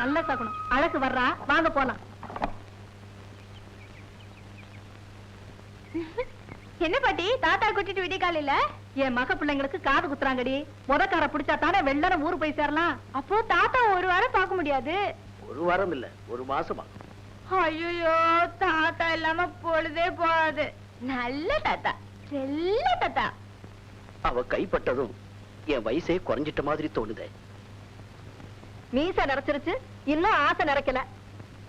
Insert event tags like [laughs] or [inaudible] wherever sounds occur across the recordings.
நல்ல சகுனம். அழகு வர்றா? வாங்க போலாம். என்ன பாட்டி? தாத்தா கூட்டிட்டு விடிய காலையில? என் மக பிள்ளைங்களுக்கு காது குத்துறாங்கடி. முதக்கார பிடிச்சா தானே வெள்ளன ஊரு போய் சேரலாம். அப்போ தாத்தா ஒரு வாரம் பார்க்க முடியாது? ஒரு வாரம் இல்ல ஒரு மாசமா ஐயோ தாத்தா இல்லாம பொழுதே போகாது. நல்ல தாத்தா செல்ல தாத்தா. அவ கைப்பட்டதும் என் வயசே குறைஞ்சிட்ட மாதிரி தோணுதே. மீச நிறைச்சிருச்சு இன்னும் ஆசை நிறைக்கல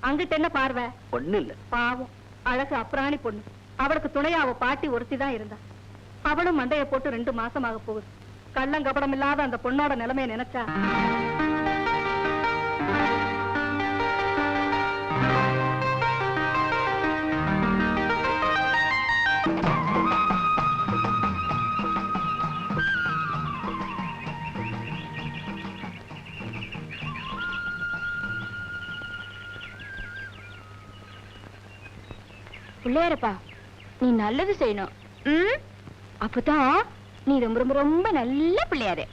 அங்கிட்ட என்ன பார்வை? ஒண்ணு இல்ல. பாவம். அழகு அப்ராணி பொண்ணு. அவளுக்கு துணையா அவ பாட்டி ஒருத்தி தான் இருந்தா. அவளும் மண்டைய போட்டு ரெண்டு மாசமாக போகுது. கள்ளங்கபடம் இல்லாத அந்த பொண்ணோட நிலைமைய நினைச்சா? பிள்ளையாரப்பா நீ நல்லது செய்யணும். ம்? அப்பதான் நீ ரொம்ப ரொம்ப ரொம்ப நல்ல பிள்ளையாரு.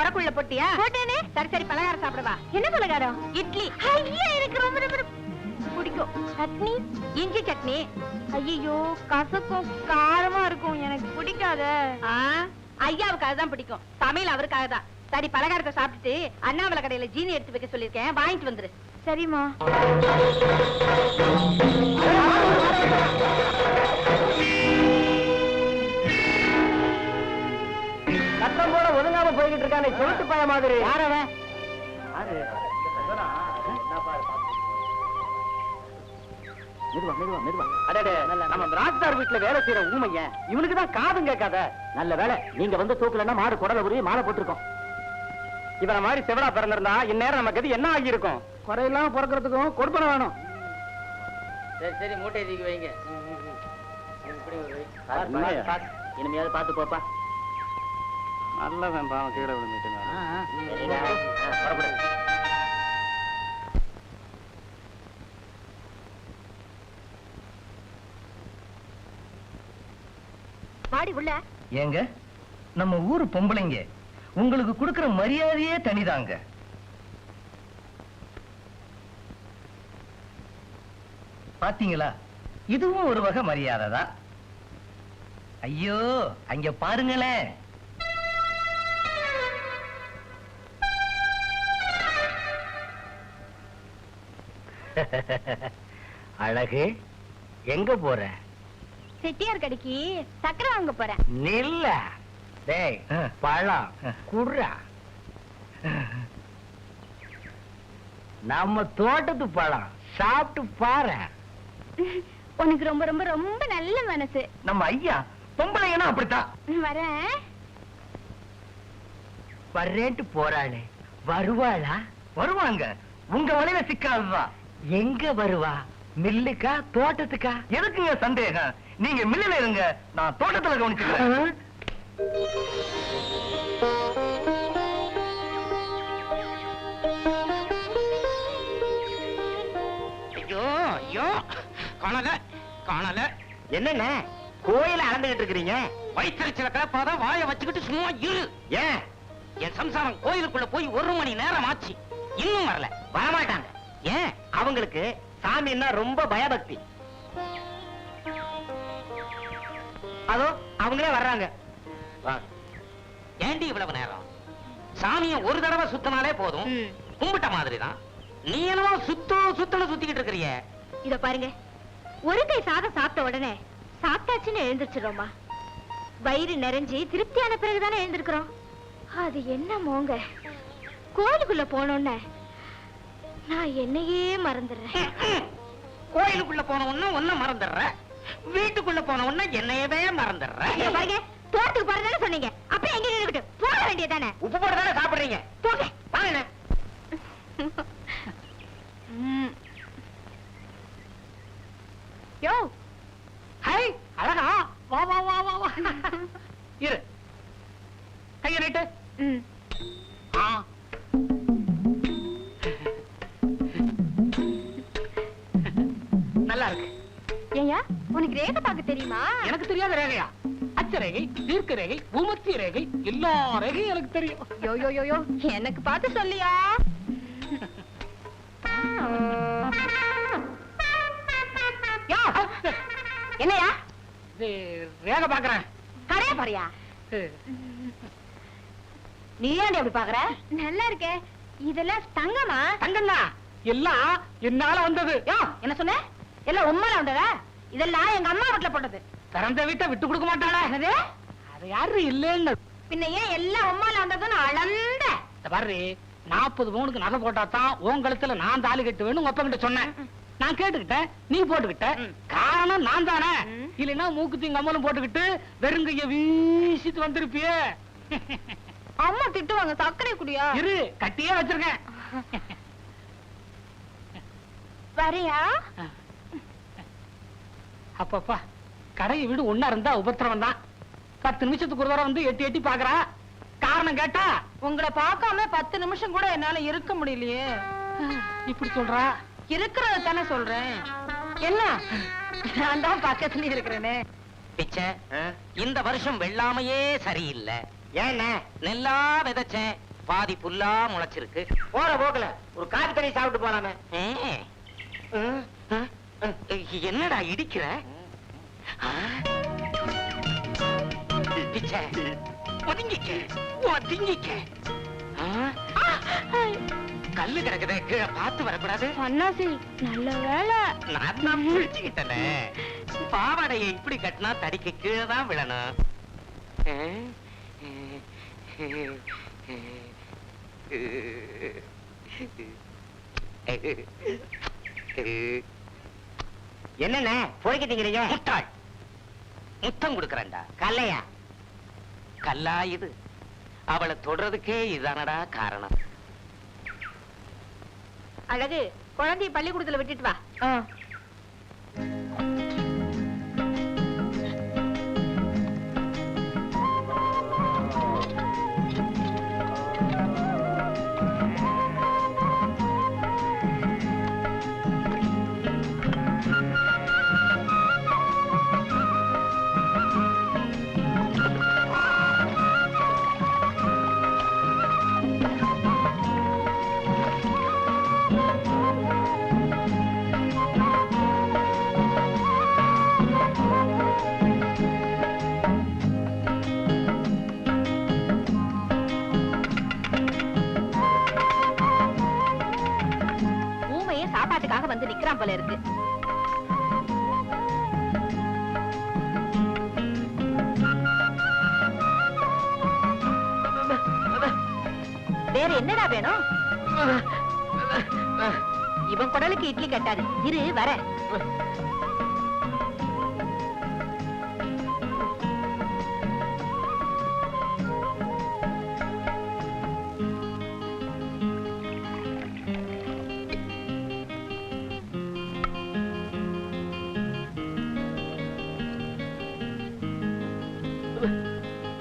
உரக்குள்ள போட்டியா? போட்டேனே. சரி சரி பலகாரம் சாப்பிடவா. என்ன பலகாரம்? இட்லி. ஐயா எனக்கு ரொம்ப ரொம்ப பிடிக்கும். சட்னி? இஞ்சி சட்னி. ஐயோ கசக்கும். காரமா இருக்கும். எனக்கு பிடிக்காத. ஐயாவுக்கு அதுதான் பிடிக்கும். சமையல் அவருக்காக தான். சரி பலகாரத்தை சாப்பிட்டுட்டு அண்ணாமலை கடையில ஜீனி எடுத்து வைக்க சொல்லிருக்கேன் வாங்கிட்டு வந்துரு. சரிம்மா. சொல்லிட்டு பய மாதிரி யாரவன் மெதுவா மெதுவா மெதுவா. அடடே நம்ம ராஜ்தார் வீட்டுல வேலை செய்யற ஊமைய இவனுக்கு தான் காதும் கேட்காத. நல்ல வேலை. நீங்க வந்து தூக்கலன்னா மாடு குடல உருவி மாலை போட்டிருக்கோம். இவன மாதிரி செவடா பிறந்திருந்தா இந்நேரம் நமக்கு அது என்ன ஆகி இருக்கும் குறையெல்லாம் பிறக்கிறதுக்கும் கொடுப்பன வேணும். சரி சரி மூட்டை தூக்கி வைங்க. இனிமையாவது பார்த்து போப்பா. நல்லவன் பாவம் கீழே விழுந்துட்டு வாடி உள்ள. ஏங்க நம்ம ஊரு பொம்பளைங்க. உங்களுக்கு கொடுக்கிற மரியாதையே தனிதாங்க. பாத்தீங்களா? இதுவும் ஒரு வகை மரியாதை தான் ஐயோ அங்க பாருங்களேன். [laughs] அழகு எங்க போற? செட்டியார் கடைக்கு சக்கரை வாங்க போறேன். நில்ல. டேய். பழம் குடுறா நம்ம தோட்டத்து பழம் சாப்பிட்டு பாரு. உனக்கு ரொம்ப ரொம்ப ரொம்ப நல்ல மனசு. நம்ம ஐயா பொம்பளைங்கன்னா அப்படித்தான். வரேன். வர்றேன்ட்டு போறாளே. வருவாளா? வருவாங்க. உங்க வலையில சிக்காதுதான் எங்க வருவா? மில்லுக்கா தோட்டத்துக்கா? எதுக்குங்க சந்தேகம்? நீங்க மில்லுல இருங்க. நான் தோட்டத்துல கவனிச்சுக்கிறேன். காணல காணல. என்னென்ன? கோயில அளந்துகிட்டு இருக்கிறீங்க? வயிற்றுச்சில கிளப்பாத வாய வச்சுக்கிட்டு சும்மா இரு. ஏன்? என் சம்சாரம் கோயிலுக்குள்ள போய் ஒரு மணி நேரம் ஆச்சு. இன்னும் வரல. வரமாட்டாங்க. ஏன்? அவங்களுக்கு சாமின்னா ரொம்ப பயபக்தி. அதோ அவங்களே வர்றாங்க. ஏண்டி இவ்வளவு நேரம்? சாமிய ஒரு தடவை சுத்தினாலே போதும். கும்பிட்ட மாதிரி தான் நீ என்னவோ சுத்து சுத்தன சுத்திக்கிட்டு இருக்கிறிய. இத பாருங்க. ஒரு கை சாதம் சாப்பிட்ட உடனே சாப்பிட்டாச்சுன்னு எழுந்திருச்சிரோமா வயிறு நிறைஞ்சு திருப்தியான பிறகுதானே எழுந்திருக்கிறோம். அது என்ன மோங்க? கோயிலுக்குள்ள போனோன்னே நான் என்னையே மறந்துடுறேன். கோயிலுக்குள்ள போன உடனே ஒன்ன மறந்துடுற. வீட்டுக்குள்ள போன உடனே என்னையவே மறந்துடுற. பாருங்க தோட்டத்துக்கு போறதுன்னு சொன்னீங்க. அப்ப எங்க நின்னுக்கிட்டு போக வேண்டியது வேண்டியதானே உப்பு போட்டு தானே சாப்பிடுறீங்க? போங்க. வாங்க யோ ரேகையா அச்ச ரேகை தீர்க்க ரேகை பூமத்திய ரேகை எல்லா ரேகையும் எனக்கு தெரியும். யோ யோ யோ யோ எனக்கு பார்த்து சொல்லியா? யோ என்னையா? ரேகை பாக்குறேன் கரையா பாரியா நீ ஏன்டி அப்படி பாக்குற நல்லா இருக்கே. இதெல்லாம் தங்கமா? தங்கண்ணா எல்லாம் என்னால வந்தது. யோ. என்ன சொன்ன? எல்லாம் உண்மையில வந்ததா? இதெல்லாம் எங்க அம்மா வீட்டுல போட்டது. திறந்த வீட்டை விட்டு கொடுக்க மாட்டாளா. என்னது? அது யாரு? இல்லைன்னு. பின்ன ஏன் எல்லாம் உண்மையில வந்ததுன்னு அளந்த? இந்த பாரு நாற்பது பவுனுக்கு நகை போட்டா தான் உன் கழுத்துல நான் தாலி கட்டுவேன்னு உங்க அப்பா கிட்ட சொன்னேன். நான் கேட்டுக்கிட்டேன் நீ போட்டுக்கிட்ட. காரணம் நான் தானே. இல்லைன்னா மூக்குத்தி கம்மலும் போட்டுக்கிட்டு வெறுங்கைய வீசிட்டு வந்திருப்பியே. அம்மா திட்டுவாங்க சர்க்கரை குடியா? இரு கட்டியே வச்சிருக்கேன். வரையா? அப்பப்பா. கடையை வீடு ஒன்னா இருந்தா உபத்திரவம் தான். பத்து நிமிஷத்துக்கு ஒரு தடவை வந்து எட்டி எட்டி பாக்குறா. காரணம் கேட்டா உங்களை பார்க்காம பத்து நிமிஷம் கூட என்னால இருக்க முடியலையே. இப்படி சொல்றா? இருக்கிறத தானே சொல்றேன். என்ன? நான் தான் பக்கத்துல இருக்கிறேனே. பிச்சை இந்த வருஷம் வெள்ளாமையே சரியில்லை. ஏன்னா? நெல்லா விதைச்சேன் பாதி புல்லா முளைச்சிருக்கு. போற போக்கல ஒரு காப்பி தண்ணி சாப்பிட்டு போலாமே. என்னடா இடிக்கிற ஆ? பிச்சை ஒதுங்கிக்க ஒதுங்கிக்க? கல்லு கிடக்குதே கீழே பார்த்து வரக்கூடாது. அண்ணாசி நல்ல வேலை. நான் தான் புரிச்சுக்கிட்டேனே பாவாடையை இப்படி கட்டினா தடிக்கு கீழே தான் விழணும். என்னண்ணே பொழைக்கிட்டீங்க முட்டாள். முத்தம் கொடுக்கறேன்டா. கல்லையா? கல்லா இது. அவளை தொடறதுக்கே இதானடா காரணம். அழகு குழந்தைய பள்ளிக்கூடத்துல விட்டுட்டு வா. வேற என்னடா வேணும்? இவன் குடலுக்கு இட்லி கட்டாது. இரு வர.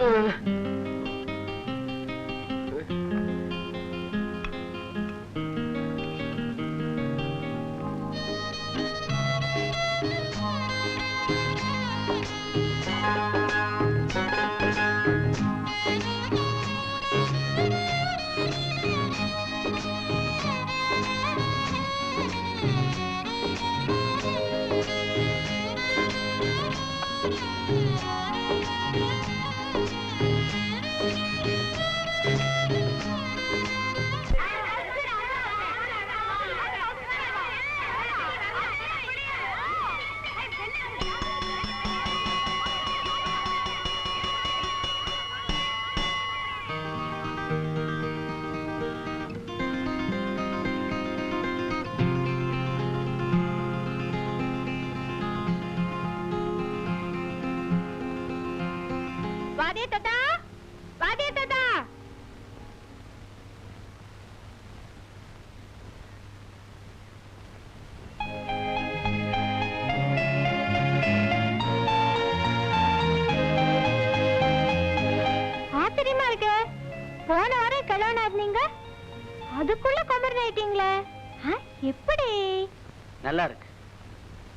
Uh... போன வாரம் கிழவனா இருந்தீங்க அதுக்குள்ள குமரன் ஆயிட்டீங்களே. எப்படி? நல்லா இருக்கு.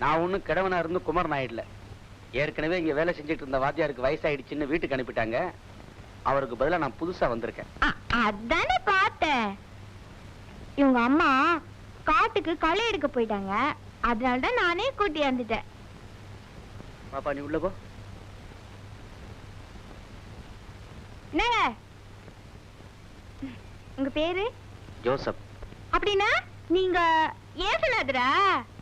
நான் ஒண்ணும் கிழவனா இருந்து குமரன் ஆயிடல. ஏற்கனவே இங்க வேலை செஞ்சுட்டு இருந்த வாத்தியாருக்கு வயசாயிடுச்சுன்னு வீட்டுக்கு அனுப்பிட்டாங்க. அவருக்கு பதிலா நான் புதுசா வந்திருக்கேன். அதானே பார்த்தேன். இவங்க அம்மா காட்டுக்கு களை எடுக்க போயிட்டாங்க. அதனால தான் நானே கூட்டி வந்துட்டேன். பாப்பா நீ உள்ள போ. என்னங்க? உங்க பேரு? ஜோசப். அப்படின்னா நீங்க ஏசுநாதரா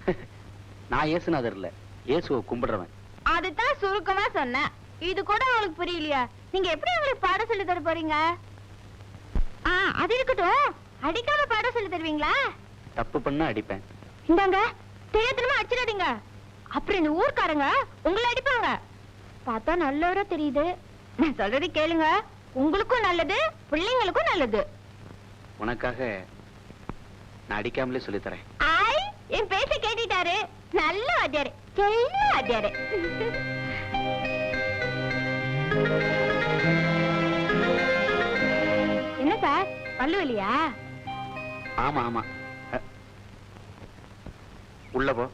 [laughs] நான் இயேசுநாதர் இல்ல இயேசுவை கும்பிடுறவன். அதுதான் சுருக்கமா சொன்னேன் இது கூட உங்களுக்கு புரியலையா. நீங்க எப்படி உங்களுக்கு பாடம் சொல்லி தர போறீங்க? ஆ அது இருக்கட்டும். அடிக்காம பாடம் சொல்லி தருவீங்களா? தப்பு பண்ணா அடிப்பேன். இந்தாங்க தெரியாதனமா அடிச்சிடாதீங்க. அப்புறம் இந்த ஊர்க்காரங்க உங்களை அடிப்பாங்க. பார்த்தா நல்லவரா தெரியுது. நான் சொல்றது கேளுங்க. உங்களுக்கும் நல்லது பிள்ளைங்களுக்கும் நல்லது. உனக்காக நான் அடிக்காமலே சொல்லித் தரேன் ஐ என் பேச்ச கேட்டுட்டாரு. நல்ல வாத்தியாரு. கெல்ல வாத்தியாரு. என்ன சார் பல்லு வலியா? ஆமா ஆமா. உள்ள போ.